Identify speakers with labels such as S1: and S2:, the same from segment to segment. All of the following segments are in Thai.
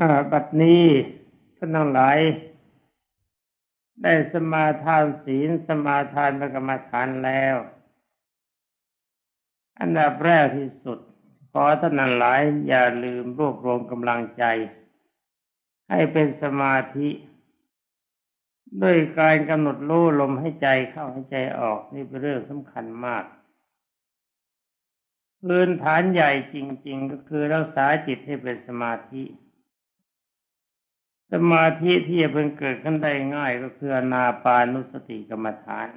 S1: อ่าบัดนี้ท่านทั้งหลาย ได้สมาทานศีลสมาทานพระกรรมฐานแล้ว อันดับแรกที่สุด ขอท่านทั้งหลายอย่าลืมรวบรวมกำลังใจ ให้เป็นสมาธิ ด้วยการกำหนดรู้ลมให้ใจเข้าให้ใจออกนี่เป็นเรื่องสำคัญมากพื้นฐานใหญ่จริง ๆ ก็คือรักษาจิตให้เป็นสมาธิ สมาธิที่จะเป็นเกิดขึ้นได้ง่ายก็คืออนาปานุสติกรรมฐาน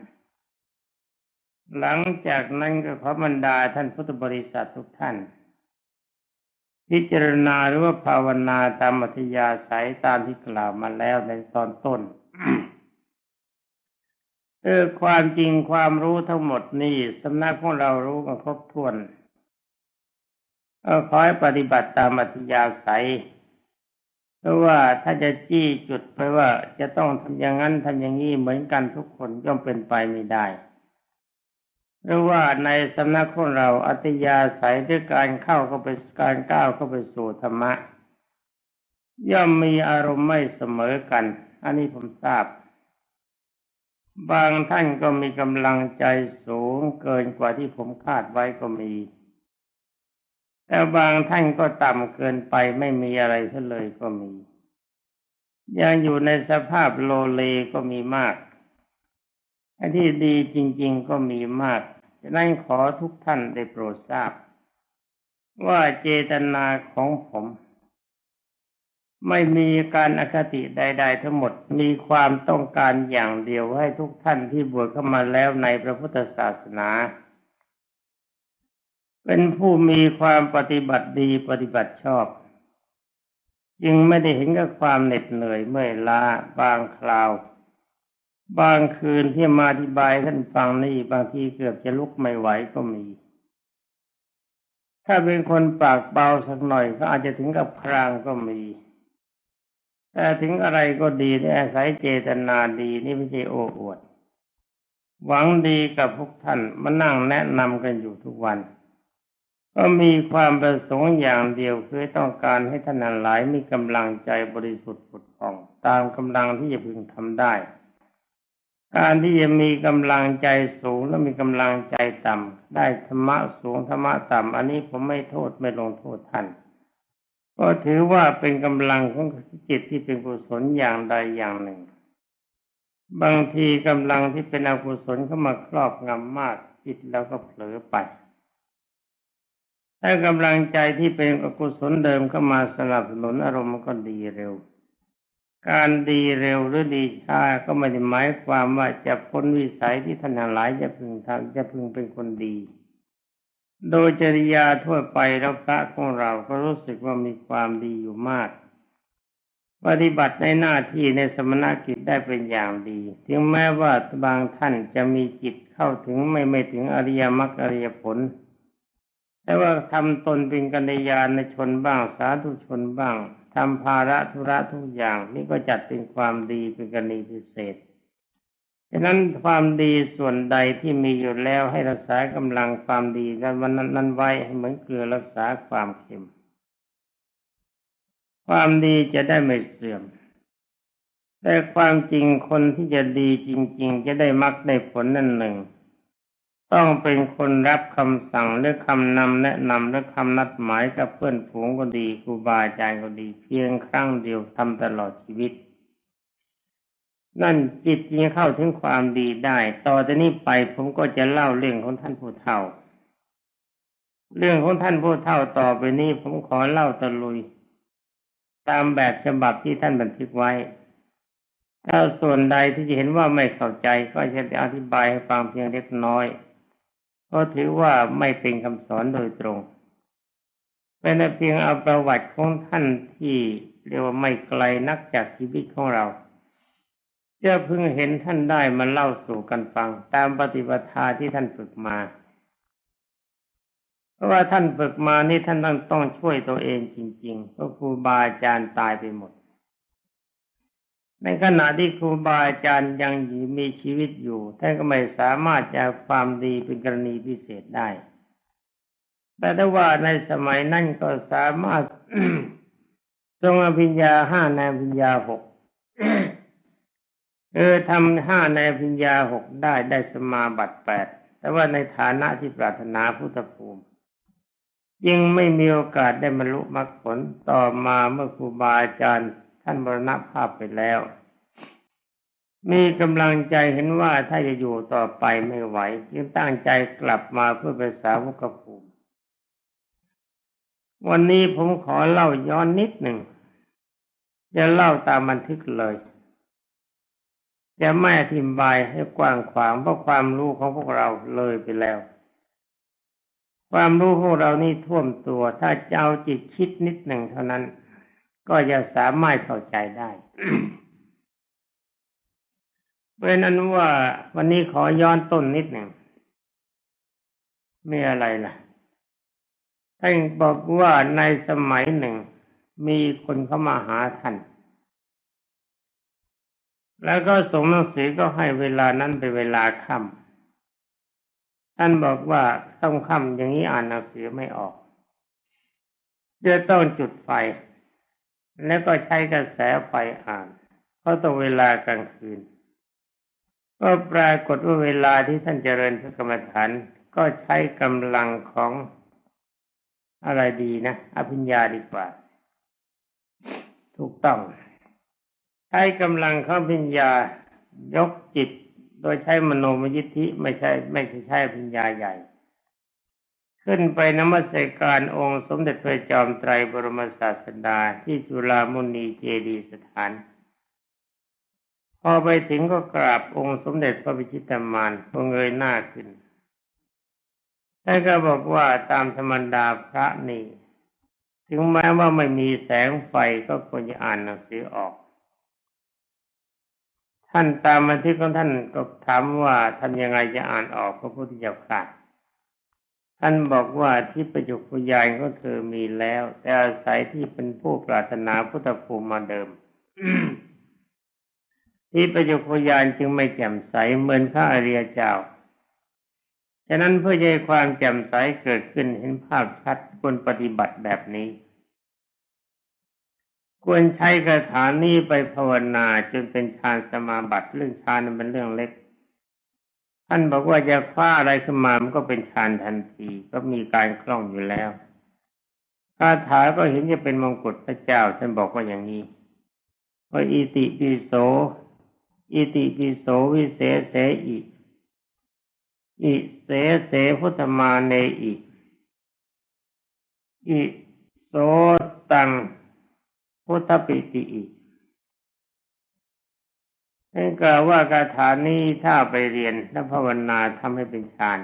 S1: หลังจากนั้นก็ขอบรรดาท่านพุทธบริษัททุกท่าน พิจารณาหรือว่าภาวนาตามอัธยาศัยตามที่กล่าวมาแล้วในตอนต้นเออความจริงความรู้ทั้งหมดนี่สำนักของเรารู้กันครบถ้วน เออขอให้ปฏิบัติตามอัธยาศัย เพราะว่าถ้าจะจี้จุดไปว่าจะต้องทำอย่างนั้นทำอย่างนี้เหมือนกันทุกคนย่อมเป็นไปไม่ได้หรือว่าในสำนักของเราอัตยาศัยด้วยการเข้าเข้าไปการก้าวเข้าไปสู่ธรรมะ ย่อมมีอารมณ์ไม่เสมอกัน อันนี้ผมทราบ บางท่านก็มีกำลังใจสูงเกินกว่าที่ผมคาดไว้ก็มี แต่บางท่านก็ต่ำเกินไปไม่มีอะไรซะเลยก็มี ยังอยู่ในสภาพโลเลก็มีมากอันที่ดีจริง ๆก็มีมากฉะนั้นขอทุกท่านได้โปรดทราบ ว่าเจตนาของผม ไม่มีการอคติใด ๆ ทั้งหมดมีความต้องการอย่างเดียวให้ทุกท่านที่บวชเข้ามาแล้วในพระพุทธศาสนา เป็นผู้มีความปฏิบัติดีปฏิบัติชอบ จึงไม่ได้เห็นกับความเหน็ดเหนื่อยเมื่อยล้าบางคราว บางคืนที่มาอธิบายท่านฟังนี่บางทีเกือบจะลุกไม่ไหวก็มี ถ้าเป็นคนปากเบาสักหน่อยก็อาจจะถึงกับครางก็มีแต่ถึงอะไรก็ดีได้อาศัยเจตนาดีนี่ไม่ใช่โอ้อวด หวังดีกับพวกท่านมานั่งแนะนำกันอยู่ทุกวัน ก็มีความประสงค์อย่างเดียวคือต้องการให้ท่านหลายมีกำลังใจบริสุทธิ์ผุดผ่อง ตามกำลังที่จะพึงทำได้ การที่จะมีกำลังใจสูงและมีกำลังใจต่ำได้ธรรมะสูงธรรมะต่ำอันนี้ผมไม่โทษไม่ลงโทษท่านก็ถือว่าเป็นกำลังของจิตที่เป็นกุศลอย่างใดอย่างหนึ่ง บางทีกำลังที่เป็นอกุศลเข้ามาครอบงำมากจิตแล้วก็เผลอไป ถ้ากำลังใจที่เป็นอกุศลเดิมเข้ามาสนับสนุนอารมณ์ก็ดีเร็ว การดีเร็วหรือดีช้าก็ไม่ได้หมายความว่าจะพ้นวิสัยที่ท่านหลายจะพึงทำจะพึงเป็นคนดี โดยจริยาทั่วไปแล้วพระของเราก็รู้สึกว่ามีความดีอยู่มาก ปฏิบัติในหน้าที่ในสมณกิจได้เป็นอย่างดี ถึงแม้ว่าบางท่านจะมีจิตเข้าถึงไม่ไม่ถึงอริยมรรคอริยผล แต่ว่าทำตนเป็นกัลยาณชนบ้างสาธุชนบ้างทำภาระธุระทุกอย่าง นี่ก็จัดเป็นความดีเป็นกรณีพิเศษฉะนั้นความดีส่วนใดที่มีอยู่แล้วให้รักษากำลังความดีนั้นวันนั้นไว้ให้เหมือนเกลือรักษาความเค็ม ความดีจะได้ไม่เสื่อม แต่ความจริงคนที่จะดีจริง ๆ จะได้มักได้ผลนั่นหนึ่ง ต้องเป็นคนรับคำสั่งหรือคำนำแนะนำหรือคำนัดหมายกับเพื่อนฝูงก็ดีครูบาอาจารย์ก็ดี เพียงครั้งเดียวทำตลอดชีวิต นั่นจิตจึงเข้าถึงความดีได้ ต่อจากนี้ไปผมก็จะเล่าเรื่องของท่านผู้เฒ่า เรื่องของท่านผู้เฒ่าต่อไปนี้ผมขอเล่าตะลุย ตามแบบฉบับที่ท่านบันทึกไว้ถ้าส่วนใดที่จะเห็นว่าไม่เข้าใจก็จะอธิบายให้ฟังเพียงเล็กน้อย เพราะถือว่าไม่เป็นคำสอนโดยตรง เป็นเพียงเอาประวัติของท่านที่เรียกว่าไม่ไกลนักจากชีวิตของเราจะเพิ่งเห็นท่านได้มาเล่าสู่กันฟัง ตามปฏิปทาที่ท่านฝึกมา เพราะว่าท่านฝึกมานี่ท่านต้องต้องช่วยตัวเองจริงๆเพราะครูบาอาจารย์ตายไปหมด ในขณะที่ครูบาอาจารย์ยังมีชีวิตอยู่ท่านก็ไม่สามารถจะความดีเป็นกรณีพิเศษได้ แต่ถ้าว่าในสมัยนั้นก็สามารถทรงอภิญญาห้าในอภิญญาหกเออทำห้าในอภิญญาหกได้ได้สมาบัติแปดแต่ว่าในฐานะที่ปรารถนาพุทธภูมิยังไม่มีโอกาสได้บรรลุมรรคผลต่อมาเมื่อครูบาอาจารย์ ท่านมรณภาพไปแล้ว มีกำลังใจเห็นว่าถ้าจะอยู่ต่อไปไม่ไหว จึงตั้งใจกลับมาเพื่อเป็นสาวกภูมิ วันนี้ผมขอเล่าย้อนนิดหนึ่งจะเล่าตามบันทึกเลย จะไม่อธิบายให้กว้างขวางเพราะความรู้ของพวกเราเลยไปแล้ว ความรู้ของเรานี่ท่วมตัว ถ้าจะเอาจิตคิดนิดหนึ่งเท่านั้น ก็จะสามารถเข้าใจได้เพราะนั้นว่าวันนี้ขอย้อนต้นนิดหนึ่งไม่อะไรล่ะท่านบอกว่าในสมัยหนึ่ง มีคนเข้ามาหาท่าน แล้วก็ส่งหนังสือก็ให้เวลานั้นเป็นเวลาค่ำท่านบอกว่าต้องค่ำอย่างนี้อ่านหนังสือไม่ออกจะต้องจุดไฟ แล้วก็ใช้กระแสไฟอ่าน เพราะต้องเวลากลางคืน ก็ปรากฏว่าเวลาที่ท่านเจริญพระกรรมฐานก็ใช้กำลังของอะไรดีนะ อภิญญาดีกว่า ถูกต้อง ใช้กำลังของอภิญญายกจิต โดยใช้มโนมยิทธิไม่ใช่ ไม่ใช่ใช้อภิญญาใหญ่ ขึ้นไปนมัสการองค์สมเด็จพระจอมไตรบรมศาสดาที่จุฬามุนีเจดีสถาน พอไปถึงก็กราบองค์สมเด็จพระพิชิตามานพอเงยหน้าขึ้นท่านก็บอกว่าตามธรรมดาพระนี่ ถึงแม้ว่าไม่มีแสงไฟก็ควรจะอ่านหนังสือออกท่านตามมาที่ของท่านก็ถามว่าทำยังไงจะอ่านออกพระพุทธเจ้าค่ะ ท่านบอกว่าที่ประจุพยานก็เธอมีแล้ว แต่อาศัยที่เป็นผู้ปรารถนาพุทธภูมิมาเดิมที่ประจุพยานจึงไม่แจ่มใสเหมือนข้าอริยเจ้าฉะนั้นเพื่อให้ความแจ่มใสเกิดขึ้นเห็นภาพชัดควรปฏิบัติแบบนี้ ควรใช้คาถานี้ไปภาวนาจนเป็นฌานสมาบัติเรื่องฌานนั้นเป็นเรื่องเล็ก ท่านบอกว่าจะคว้าอะไรขึ้นมามันก็เป็นฌานทันทีก็มีการคล่องอยู่แล้วคาถาก็เห็นจะเป็นมงกุฎพระเจ้า ท่านบอกว่าอย่างนี้ว่าอิติปิโส อิติปิโสวิเศษเสอิอิเสเสพุทธมาเนอิอิโสตังพุทธปิติอิ นั่นกล่าวว่าคาถานี้ถ้าไปเรียนและภาวนาทำให้เป็นฌาน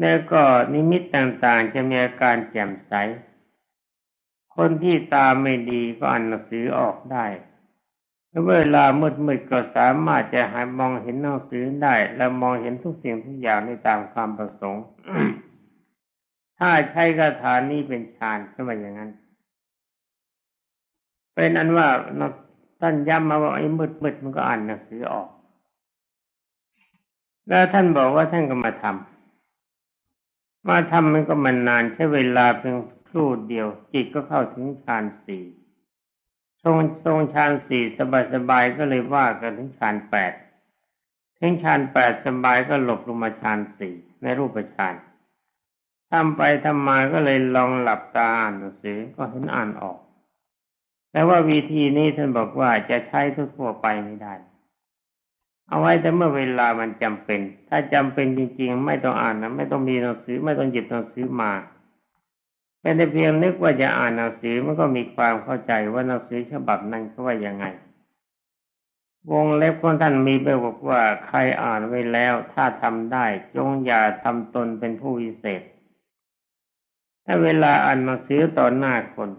S1: แล้วก็นิมิตต่างๆ จะมีอาการแจ่มใส คนที่ตาไม่ดีก็อ่านหนังสือออกได้เวลามืดๆก็สามารถจะหามองเห็นหนังสือได้ และมองเห็นทุกสิ่งทุกอย่างในตามความประสงค์ ถ้าใช้คาถานี้เป็นฌานก็ว่าอย่างนั้น เป็นอันว่า ท่านย้ำมาว่าไอ้มืดๆมันก็อ่านหนังสือออก แล้วท่านบอกว่าท่านก็มาทำมาทำมันก็มันนานใช้เวลาเพียงครู่เดียว จิตก็เข้าถึงฌานสี่ทรงทรงฌานสี่สบายสบายก็เลยว่ากันถึงฌานแปดถึงฌานแปดสบายก็หลบลงมาฌานสี่ในรูปฌานทำไปทำมาก็เลยลองหลับตาอ่านหนังสือก็เห็นอ่านออก แต่ว่าวิธีนี้ท่านบอกว่าจะใช้ทั่วไปไม่ได้ เอาไว้แต่เมื่อเวลามันจำเป็น ถ้าจำเป็นจริงๆ ไม่ต้องอ่านนะไม่ต้องมีหนังสือไม่ต้องหยิบหนังสือมาเป็นแต่เพียงนึกว่าจะอ่านหนังสือมันก็มีความเข้าใจว่าหนังสือฉบับนั้นเขาว่ายังไง วงเล็บของท่านมีไปบอกว่าใครอ่านไว้แล้ว ถ้าทำได้ จงอย่าทำตนเป็นผู้วิเศษ ถ้าเวลาอ่านหนังสือต่อหน้าคน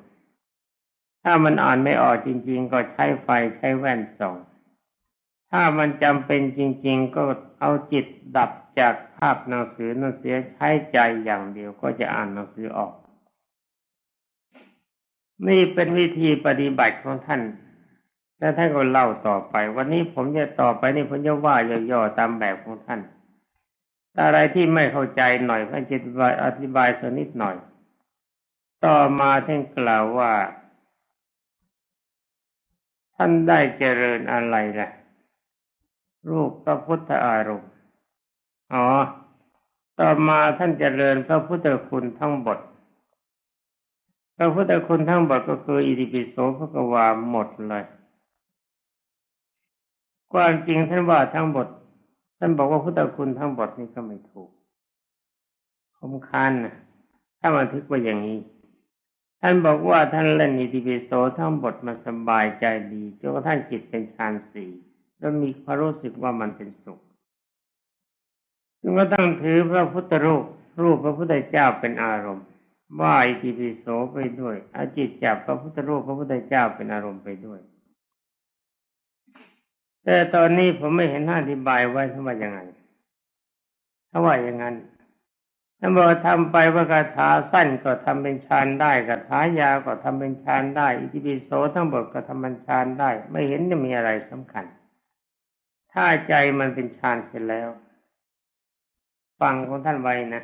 S1: ถ้ามันอ่านไม่ออกจริง ๆ ก็ใช้ไฟใช้แว่นส่อง ถ้ามันจำเป็นจริง ๆ ก็เอาจิตดับจากภาพหนังสือนั่นเสียใช้ใจอย่างเดียวก็จะอ่านหนังสือออก นี่เป็นวิธีปฏิบัติของท่านแล้วท่านก็เล่าต่อไป วันนี้ผมจะต่อไปนี่ผมจะว่าย่อๆตามแบบของท่านอะไรที่ไม่เข้าใจหน่อยท่านจะอธิบายสักนิดหน่อย ต่อมาท่านกล่าวว่า ท่านได้เจริญอะไรล่ะ รูปพระพุทธอารมณ์ อ๋อ ต่อมาท่านเจริญพระพุทธคุณทั้งบทพระพุทธคุณทั้งบทก็คืออิติปิโสพระกวาหมดเลยความจริงท่านว่าทั้งบทท่านบอกว่าพุทธคุณทั้งบทนี่ก็ไม่ถูกคมคันนะถ้ามันทึกว่าอย่างนี้ ท่านบอกว่าท่านเล่นอิติปิโสทั้งบทมาสบายใจดีจนกระทั่งจิตเป็นฌานสี่แล้วมีความรู้สึกว่ามันเป็นสุขจึงก็ตั้งถือพระพุทธรูปรูปพระพุทธเจ้าเป็นอารมณ์ว่าอิติปิโสไปด้วย อาจิตจับพระพุทธรูปพระพุทธเจ้าเป็นอารมณ์ไปด้วย แต่ตอนนี้ผมไม่เห็นอธิบายไว้ทว่ายังไงถ้าว่าอย่างนั้น ถ้านบอกทำไปว่าคาถาสั้นก็ทำเป็นฌานได้คาถายาวก็ทำเป็นฌานได้ อิติปิโสทั้งหมดก็ทำเป็นฌานได้ ไม่เห็นจะมีอะไรสำคัญ ถ้าใจมันเป็นฌานเสร็จแล้ว ฟังของท่านไว้นะ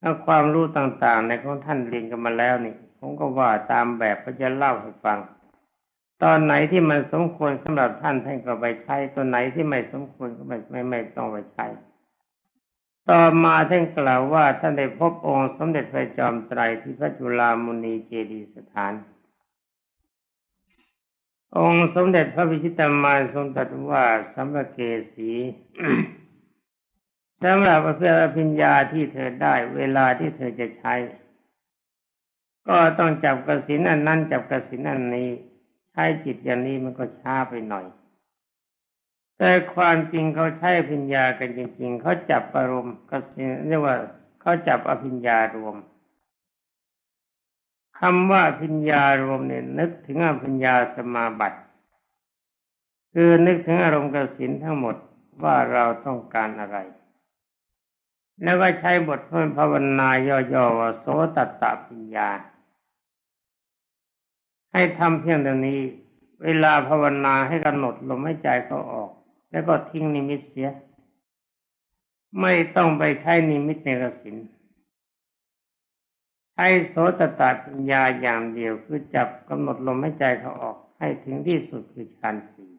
S1: ถ้าความรู้ต่าง ๆ ในของท่านเรียนกันมาแล้วนี่ผมก็ว่าตามแบบก็จะเล่าให้ฟัง ตอนไหนที่มันสมควรสำหรับท่านท่านก็ไปใช้ตัวไหนที่ไม่สมควรก็ไม่ไม่ไม่ต้องไปใช้ ต่อมาท่านกล่าวว่าท่านได้พบองค์สมเด็จพระจอมไตรที่พระจุลามุนีเจดียสถาน องค์สมเด็จพระวิชิตามานทรงตรัสว่าสัมภเกสีสำหรับเพื่ออภิญญาที่เธอได้เวลาที่เธอจะใช้ ก็ต้องจับกระสินอันนั้นจับกระสินอันนี้ ใช้จิตอย่างนี้มันก็ช้าไปหน่อย แต่ความจริงเขาใช้อภิญญากันจริง ๆ เขาจับอารมณ์กสินเรียกว่าเขาจับอภิญญารวมคำว่าอภิญญารวมเนี่ยนึกถึงอภิญญาสมาบัติ คือนึกถึงอารมณ์กสินทั้งหมดว่าเราต้องการอะไร แล้วก็ใช้บทพูดภาวนาย่อๆว่าโสตัตตปัญญา ให้ทำเพียงเท่านี้ เวลาภาวนาให้กำหนดลมหายใจเขาออก แล้วก็ทิ้งนิมิตเสีย ไม่ต้องไปใช้นิมิตในกสินใช้โสตตาปัญญาอย่างเดียวคือจับกำหนดลมหายใจเขาออกให้ถึงที่สุดคือฌานสี่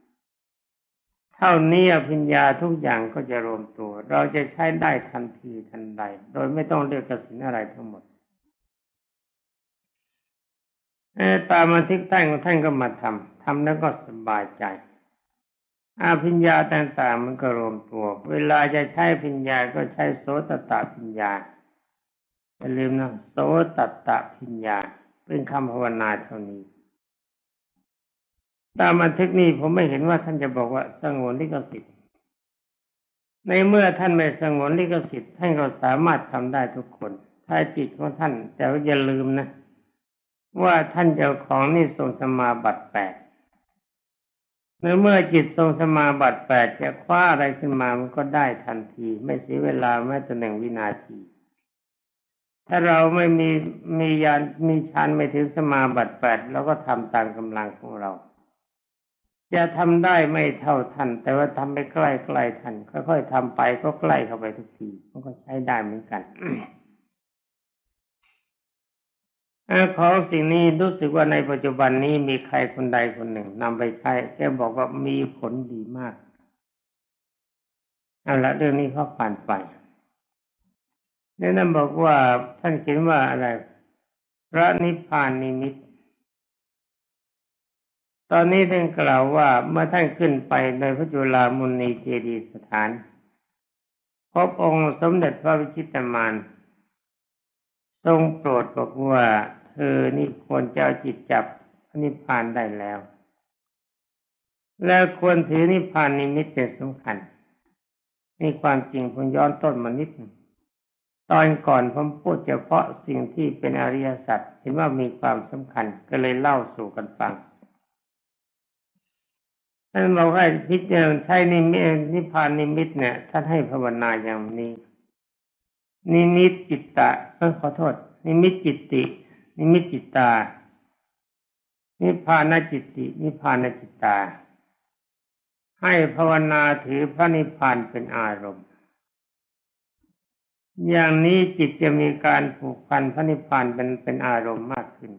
S1: เท่านี้อภิญญาทุกอย่างก็จะรวมตัว เราจะใช้ได้ทันทีทันใด โดยไม่ต้องเลือกกสินอะไรทั้งหมดตามมาทิกท่านของท่านก็มาทำทำแล้วก็สบายใจ อาพิญญาต่างๆ มันก็รวมตัว เวลาจะใช้พิญญาก็ใช้โสตตะพิญญาอย่าลืมนะโสตตะพิญญา เป็นคำภาวนาเท่านี้ตามบันทึกนี้ผมไม่เห็นว่าท่านจะบอกว่าสงวนลิขสิทธิ์ในเมื่อท่านไม่สงวนลิขสิทธิ์ท่านก็สามารถทำได้ทุกคนถ้าจิตของท่านแต่ว่าอย่าลืมนะ ว่าท่านเจ้าของนี่ทรงสมาบัติแปด ในเมื่อจิตทรงสมาบัติแปดจะคว้าอะไรขึ้นมามันก็ได้ทันที ไม่เสียเวลาแม้แต่หนึ่งวินาที ถ้าเราไม่มีมียานมีฌานไม่ถึงสมาบัติแปดเราก็ทำตามกำลังของเรา จะทำได้ไม่เท่าท่านแต่ว่าทำไปใกล้ใกล้ท่านค่อยๆทำไปก็ใกล้เข้าไปทุกทีมันก็ใช้ได้เหมือนกัน ของสิ่งนี้รู้สึกว่าในปัจจุบันนี้มีใครคนใดคนหนึ่งนำไปใช้แกบอกว่ามีผลดีมากเอาละเรื่องนี้เขาผ่านไปนี่นั่นบอกว่าท่านเขียนว่าอะไร พระนิพพานนิมิต ตอนนี้ท่านกล่าวว่าเมื่อท่านขึ้นไปในพระจุลามุนีเจดีสถาน พบองค์สมเด็จพระวิชิตมาน ทรงโปรดบอกว่า อนี่ควรจะจิตจับนิพพานได้แล้ว แล้วควรถือนิพพานนิมิตเป็นสำคัญนี่ความจริงผมย้อนต้นมานิดตอนก่อนผมพูดเฉพาะสิ่งที่เป็นอริยสัจเห็นว่ามีความสำคัญก็เลยเล่าสู่กันฟังท่านบอกให้พิจารณาใช้นิมิตนิพพานนิมิตเนี่ยท่านให้ภาวนาอย่างนี้ นิมิตจิตตะเออขอโทษ นิมิตจิตติ นิมิตจิตตา นิพพานจิตติ นิพพานจิตตา ให้ภาวนาถือพระนิพพานเป็นอารมณ์ อย่างนี้จิตจะมีการผูกพันพระนิพพานเป็นเป็นอารมณ์มากขึ้น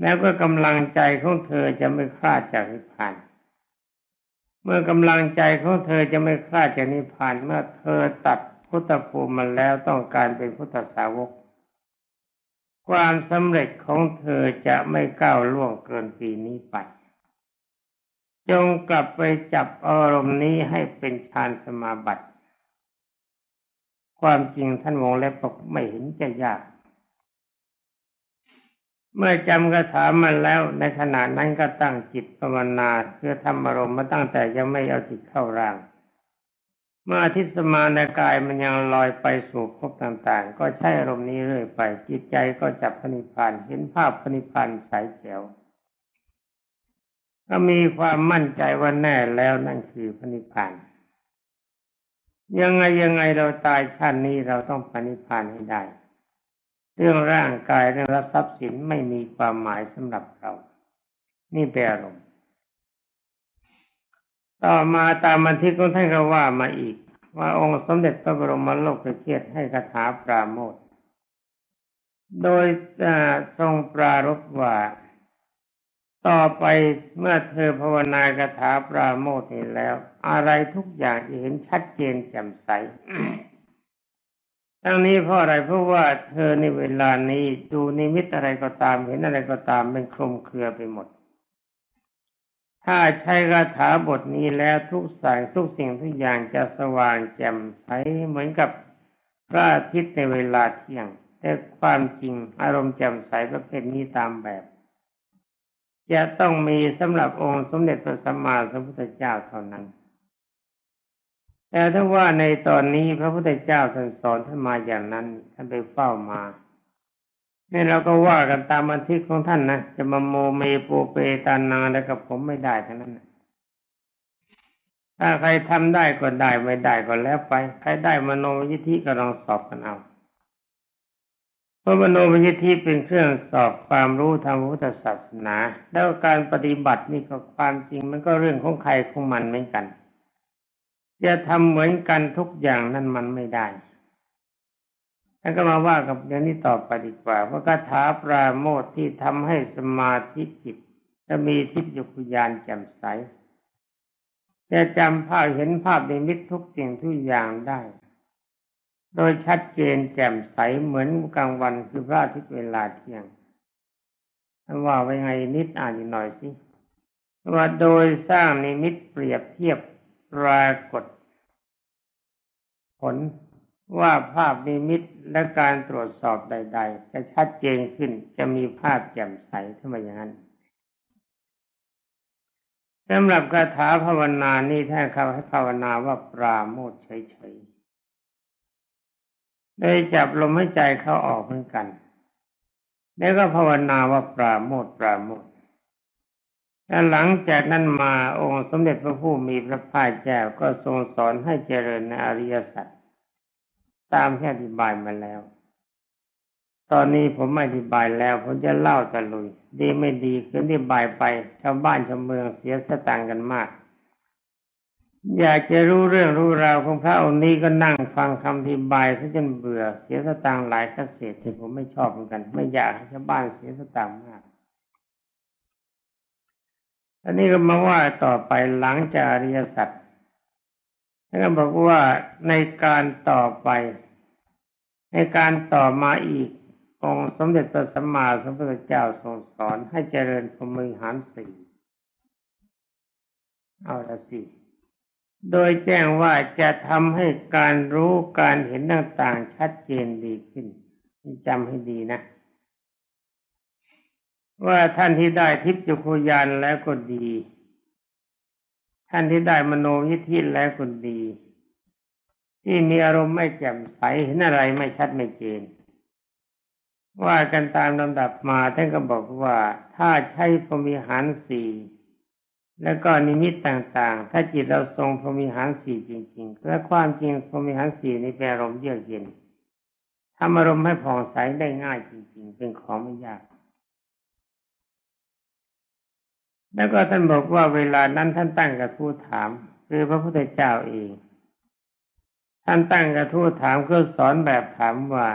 S1: แล้วก็กำลังใจของเธอจะไม่คลาดจากนิพพานเมื่อกำลังใจของเธอจะไม่คลาดจากนิพพานเมื่อเธอตัดพุทธภูมิมาแล้วต้องการเป็นพุทธสาวก ความสำเร็จของเธอจะไม่ก้าวล่วงเกินปีนี้ไป จงกลับไปจับอารมณ์นี้ให้เป็นฌานสมาบัติ ความจริงท่านวงเล็บบอกไม่เห็นจะยาก เมื่อจำคาถามันแล้วในขณะนั้นก็ตั้งจิตภาวนาเพื่อทำอารมณ์มาตั้งแต่ยังไม่เอาจิตเข้าร่าง เมื่ออาทิตย์สมาในกายมันยังลอยไปสู่ภพต่างๆ ก็ใช้อารมณ์นี้เรื่อยไป จิตใจก็จับพนิพพานเห็นภาพพนิพพานใสแจ๋วก็มีความมั่นใจว่าแน่แล้วนั่นคือพนิพพานยังไงยังไงเราตายชาตินี้เราต้องพนิพพานให้ได้ เรื่องร่างกายเรื่องทรัพย์สินไม่มีความหมายสำหรับเรา นี่เป็นอารมณ์ ต่อมาตามบันทึกของท่านก็ว่ามาอีก ว่าองค์สมเด็จพระบรมโลกเชษฐ์ให้คาถาปราโมทโดยทรงปรารภว่า ต่อไปเมื่อเธอภาวนาคาถาปราโมทย์นี้แล้ว อะไรทุกอย่างจะเห็นชัดเจนแจ่มใสทั้งนี้เพราะอะไรเพราะว่าเธอในเวลานี้ดูนิมิตอะไรก็ตามเห็นอะไรก็ตามเป็นคลุมเครือไปหมด ถ้าใช้คาถาบทนี้แล้วทุกสิ่งทุกสิ่งทุกอย่างจะสว่างแจ่มใสเหมือนกับพระอาทิตย์ในเวลาเที่ยง แต่ความจริงอารมณ์แจ่มใสประเภทนี้ตามแบบ จะต้องมีสำหรับองค์สมเด็จพระสัมมาสัมพุทธเจ้าเท่านั้น แต่ถ้าว่าในตอนนี้พระพุทธเจ้าท่านสอนท่านมาอย่างนั้นท่านไปเฝ้ามา นี่เราก็ว่ากันตามบันทึกของท่านนะจะมาโมเมโปเปตานาแล้วกับผมไม่ได้ทั้งนั้นนะถ้าใครทำได้ก็ได้ไม่ได้ก็แล้วไป ใครได้มโนยิทธิก็ลองสอบกันเอาเพราะมโนยิทธิเป็นเครื่องสอบความรู้ทางพุทธศาสนา แล้วการปฏิบัตินี่ก็ความจริงมันก็เรื่องของใครของมันเหมือนกัน จะทำเหมือนกันทุกอย่างนั้นมันไม่ได้ แล้วก็มาว่ากับเรื่องนี้ต่อไปดีกว่าว่าคาถาปราโมทที่ทำให้สมาธิจิตจะมีทิพยคุยานแจ่มใสจะจำภาพเห็นภาพในมิตทุกสิ่งทุกอย่างได้ โดยชัดเจนแจ่มใสเหมือนกลางวันคือพระอาทิตย์เวลาเที่ยงท่านว่าไว้ไงนิดอ่านอีกหน่อยสิว่าโดยสร้างนิมิตเปรียบเทียบปรากฏ ผล ว่าภาพนิมิตและการตรวจสอบใด ๆ จะชัดเจนขึ้นจะมีภาพแจ่มใสขึ้นมอย่างนั้นสำหรับคาถาภาวนานี่ท่านเขาให้ภาวนาว่าปราโมทเฉยๆได้จับลมหายใจเข้าออกเหมือนกัน แล้วก็ภาวนาว่าปราโมทปราโมทและหลังจากนั้นมาองค์สมเด็จพระผู้มีพระภาคเจ้าก็ทรงสอนให้เจริญในอริยสัจ ตามที่อธิบายมาแล้ว ตอนนี้ผมไม่อธิบายแล้ว ผมจะเล่าตะลุย ดีไม่ดีคืออธิบายไปชาวบ้านชาวเมืองเสียสตังกันมาก อยากจะรู้เรื่องรู้ราวของพระองค์นี้ก็นั่งฟังคำอธิบายซะจนเบื่อ เสียสตังหลายคเศษที่ผมไม่ชอบเหมือนกัน ไม่อยากให้ชาวบ้านเสียสตังมากอันนี้ก็มาว่าต่อไปหลังจากอริยสัจ ท่านบอกว่าในการต่อไป ในการต่อมาอีก องค์สมเด็จพระสัมมาสัมพุทธเจ้าทรงสอนให้เจริญพรหมิหารสี่เอาละสิโดยแจ้งว่าจะทำให้การรู้การเห็นต่างๆชัดเจนดีขึ้นจำให้ดีนะ ว่าท่านที่ได้ทิพย์จุคุยานแล้วก็ดี ท่านที่ได้มโนยิทธิแล้วคนดี ที่มีอารมณ์ไม่แจ่มใสเห็นอะไรไม่ชัดไม่เจน ว่ากันตามลำดับมาท่านก็บอกว่าถ้าใช้พรมีหารสี่แล้วก็นิมิตต่างๆ ถ้าจิตเราทรงพรมีหารสี่จริง ๆ และความจริงพรมีหารสี่นี้เป็นอารมณ์เยือกเย็นทำอารมณ์ให้ผ่องใสได้ง่ายจริง ๆ เป็นของไม่ยาก แล้วก็ท่านบอกว่าเวลานั้นท่านตั้งกระทู้ถาม คือพระพุทธเจ้าเอง ท่านตั้งกระทู้ถามเพื่อสอนแบบถามว่า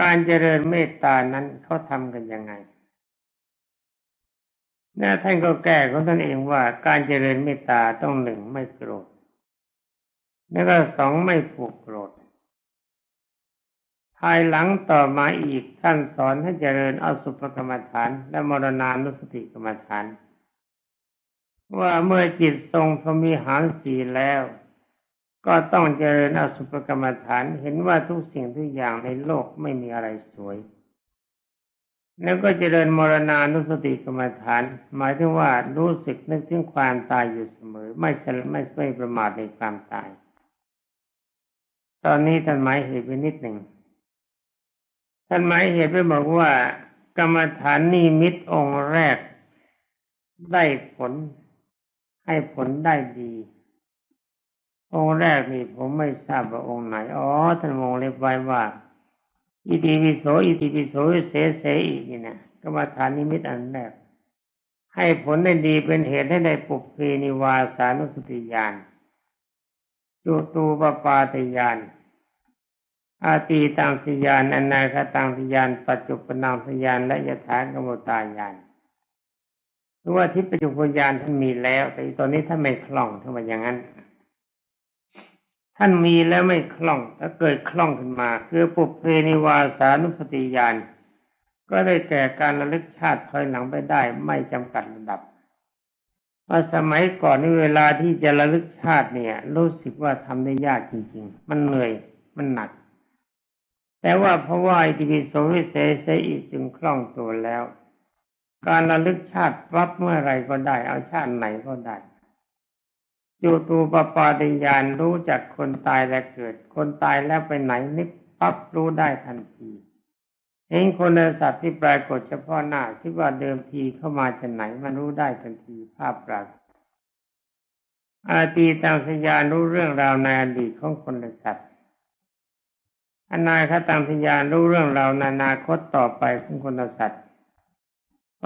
S1: การเจริญเมตตานั้นเขาทำกันยังไงนี่ท่านก็แก้ของท่านเองว่า การเจริญเมตตาต้องหนึ่งไม่โกรธแล้วก็สองไม่ผูกโกรธ ภายหลังต่อมาอีกท่านสอนให้เจริญอสุภกรรมฐาน และมรณานุสติกรรมฐาน ว่าเมื่อจิตทรงพมิหารสีแล้ว ก็ต้องเจริญอสุภกรรมฐานเห็นว่าทุกสิ่งทุกอย่างในโลกไม่มีอะไรสวย แล้วก็เจริญมรณานุสติกรรมฐาน หมายถึงว่ารู้สึกนึกถึงความตายอยู่เสมอ ไม่ใช่ไม่ไม่ประมาทในความตาย ตอนนี้ท่านหมายเหตุไปนิดหนึ่ง ท่านหมายเหตุไปบอกว่ากรรมฐานนิมิตองค์แรกได้ผล ให้ผลได้ดี องค์แรกนี่ผมไม่ทราบว่าองค์ไหนอ๋อท่านวงเล็บไว้ว่า อิติปิโสอิติปิโสเสเสอีกนี่นะกรรมฐานนิมิตอันแรกให้ผลได้ดีเป็นเหตุให้ได้ปุเพนิวาสานุสติญาณจุตูปปาตญาณ อาตีตังสยานอนาคตังสยาน ปัจจุปนังสยานและยถากรรมตายานรู้ว่าทิพย์ปัจจุปญาณท่านมีแล้ว แต่ตอนนี้ท่านไม่คล่องทำไมอย่างนั้น ท่านมีแล้วไม่คล่องถ้าเกิดคล่องขึ้นมา คือปุเพนิวาสานุสติญาณก็ได้แก่การระลึกชาติถอยหลังไปได้ ไม่จำกัดระดับว่าสมัยก่อนในเวลาที่จะระลึกชาติเนี่ย รู้สึกว่าทำได้ยากจริง ๆ มันเหนื่อยมันหนัก แต่ว่าเพราะว่าอิติปิโสวิเศษเสอีกจึงคล่องตัวแล้ว การระลึกชาติรับเมื่อไรก็ได้ เอาชาติไหนก็ได้จูตูปปาติญาณรู้จักคนตายและเกิด คนตายแล้วไปไหนนึกปั๊บรู้ได้ทันทีเห็นคนในสัตว์ที่ปรากฏเฉพาะหน้าที่ว่าเดิมทีเข้ามาจากไหนมันรู้ได้ทันทีภาพปรากฏอาตีตังสยานรู้เรื่องราวในอดีตของคนและสัตว์ อนาคตังสยานรู้เรื่องราวในอนาคตต่อไปของคนสัตว์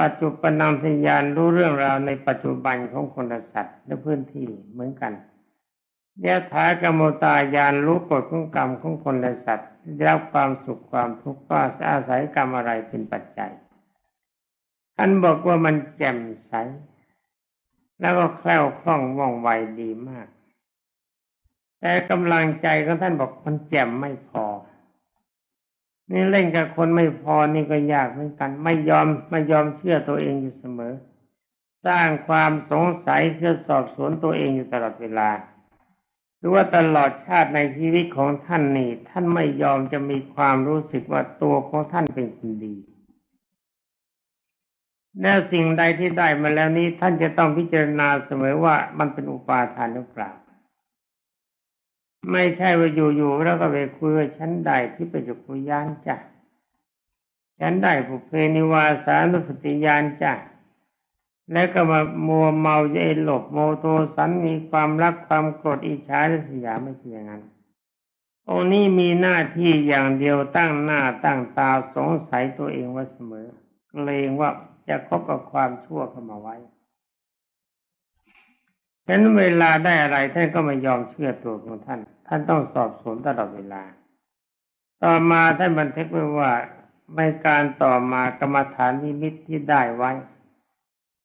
S1: ปัจจุบันนามสยานรู้เรื่องราวในปัจจุบันของคนสัตว์และพื้นที่เหมือนกันยะถากรรมตายานรู้กฎของกรรมของคนและสัตว์ได้รับความสุขความทุกข์ก็อาศัยกรรมอะไรเป็นปัจจัยท่านบอกว่ามันแจ่มใส แล้วก็แคล่วคล่องว่องไวดีมาก แต่กำลังใจของท่านบอกมันแจ่มไม่พอ นี่เล่นกับคนไม่พอนี่ก็ยากเหมือนกัน ไม่ยอมไม่ยอมเชื่อตัวเองอยู่เสมอ สร้างความสงสัยเพื่อสอบสวนตัวเองอยู่ตลอดเวลาหรือว่าตลอดชาติในชีวิตของท่านนี่ ท่านไม่ยอมจะมีความรู้สึกว่าตัวของท่านเป็นคนดีแล้วสิ่งใดที่ได้มาแล้วนี้ท่านจะต้องพิจารณาเสมอว่ามันเป็นอุปาทานหรือเปล่า ไม่ใช่ว่าอยู่ๆแล้วก็ไปคุยว่าฉันได้ที่ไปจุกุยานจ้ะฉันได้ปุเพนิวาสานุสติยานจ้ะแล้วก็มามัวเมาเยหลบโมโทสันมีความรักความโกรธอิจฉาและสยาไม่ใช่อย่างนั้นองนี้มีหน้าที่อย่างเดียวตั้งหน้าตั้งตาสงสัยตัวเองว่าเสมอเกรงว่าจะคบกับความชั่วเข้ามาไว้ฉะนั้นเวลาได้อะไรท่านก็ไม่ยอมเชื่อตัวของท่าน ท่านต้องสอบสวนตลอดเวลา ต่อมาท่านบันทึกไว้ว่าในการต่อมากรรมฐานนิมิตที่ได้ไว้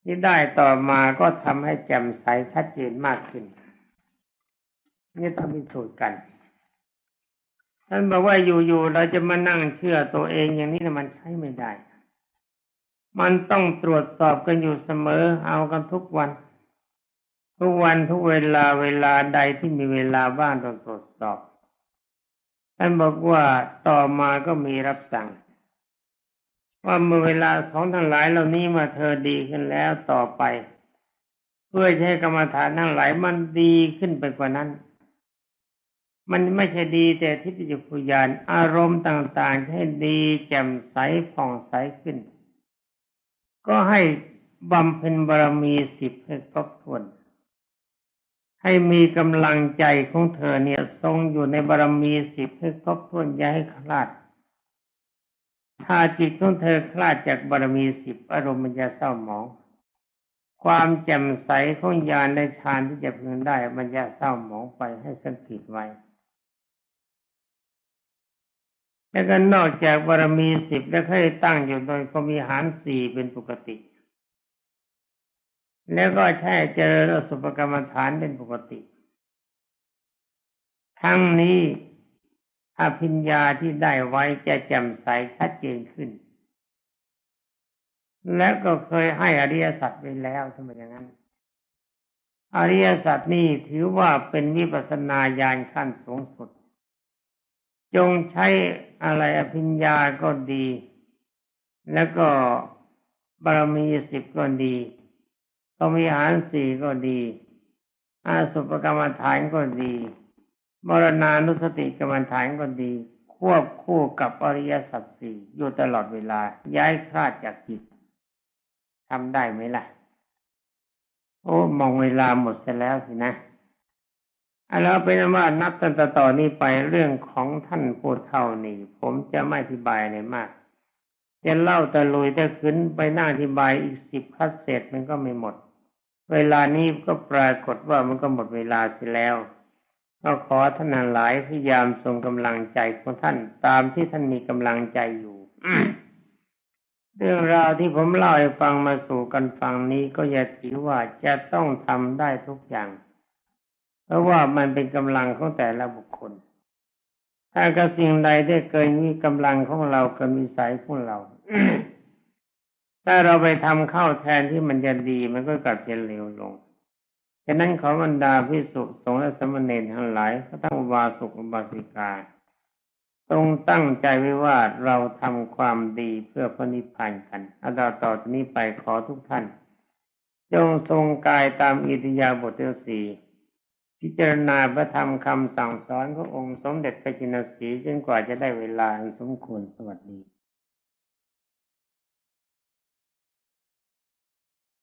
S1: ที่ได้ต่อมาก็ทำให้แจ่มใสชัดเจนมากขึ้น นี่ต้องพิสูจน์กัน ท่านบอกว่าอยู่ๆเราจะมานั่งเชื่อตัวเองอย่างนี้นะมันใช้ไม่ได้ มันต้องตรวจสอบกันอยู่เสมอเอากันทุกวัน ทุกวันทุกเวลาเวลาใดที่มีเวลาว่างต้องตรวจสอบท่านบอกว่าต่อมาก็มีรับสั่ง ว่าเมื่อเวลาของทั้งหลายเหล่านี้มาเธอดีขึ้นแล้วต่อไป เพื่อใช้กรรมฐานทั้งหลายมันดีขึ้นไปกว่านั้น มันไม่ใช่ดีแต่ทิฏฐิปุญญาณอารมณ์ต่างๆให้ดีแจ่มใสผ่องใสขึ้น ก็ให้บำเพ็ญบารมีสิบให้ครบถ้วน ให้มีกำลังใจของเธอเนี่ยทรงอยู่ในบารมีสิบให้ครบถ้วนย่าให้คลาด ถ้าจิตของเธอคลาดจากบารมีสิบอารมณ์มันจะเศร้าหมอง ความแจ่มใสของญาณในฌานที่จะพึงได้มันจะเศร้าหมองไปให้สังเกตไว้แล้วก็นอกจากบารมีสิบแล้วเคยตั้งอยู่โดยก็มีหารสี่เป็นปกติ แล้วก็ใช้เจริญอสุภกรรมฐานเป็นปกติ ทั้งนี้อภิญญาที่ได้ไว้จะแจ่มใสชัดเจนขึ้น แล้วก็เคยให้อริยสัจไปแล้วทำไมอย่างนั้น อริยสัจนี่ถือว่าเป็นวิปัสสนาญาณขั้นสูงสุด จงใช้อะไรอภิญญาก็ดี แล้วก็บารมีสิบก็ดี ก็มีหารสี่ก็ดี อาสุปกรรมฐานก็ดีมรณานุสติกรรมฐานก็ดี ควบคู่กับอริยสัจสี่อยู่ตลอดเวลา ย้ายคลาดจากจิตทำได้ไหมล่ะ โอ้มองเวลาหมดเสียแล้วสินะเอาแล้วเป็นว่านับตั้งแต่ต่อนนี้ไปเรื่องของท่านผู้เท่านี้ผมจะไม่อธิบายอะไรมากจะเล่าแตะลุยแต่ขึ้นไปนั่งอธิบายอีกสิบคัดเศษมันก็ไม่หมด เวลานี้ก็ปรากฏว่ามันก็หมดเวลาเสียแล้ว ก็ขอท่านหลายพยายามทรงกำลังใจของท่านตามที่ท่านมีกำลังใจอยู่เรื่องราวที่ผมเล่าให้ฟังมาสู่กันฟังนี้ก็อย่าถือว่าจะต้องทำได้ทุกอย่าง เพราะว่ามันเป็นกำลังของแต่ละบุคคล ถ้ากระสิ่งใดได้เกินมีกำลังของเราก็มีสายของเรา ถ้าเราไปทำเข้าแทนที่มันจะดีมันก็กลับจะเลวลงฉะนั้นขอบรรดาพิสุสงฆ์และสมณเณรทั้งหลายก็ทั้งอุบาสกอุบาสิกาต้องตั้งใจไว้ว่าเราทำความดีเพื่อพระนิพพานกันอาดาต่อจากนี้ไปขอทุกท่าน จงทรงกายตามอิทธิยาบทที่สี่พิจารณาพระธรรมคำสั่งสอนขององค์สมเด็จพระจินสีจนกว่าจะได้เวลาสมควรสวัสดี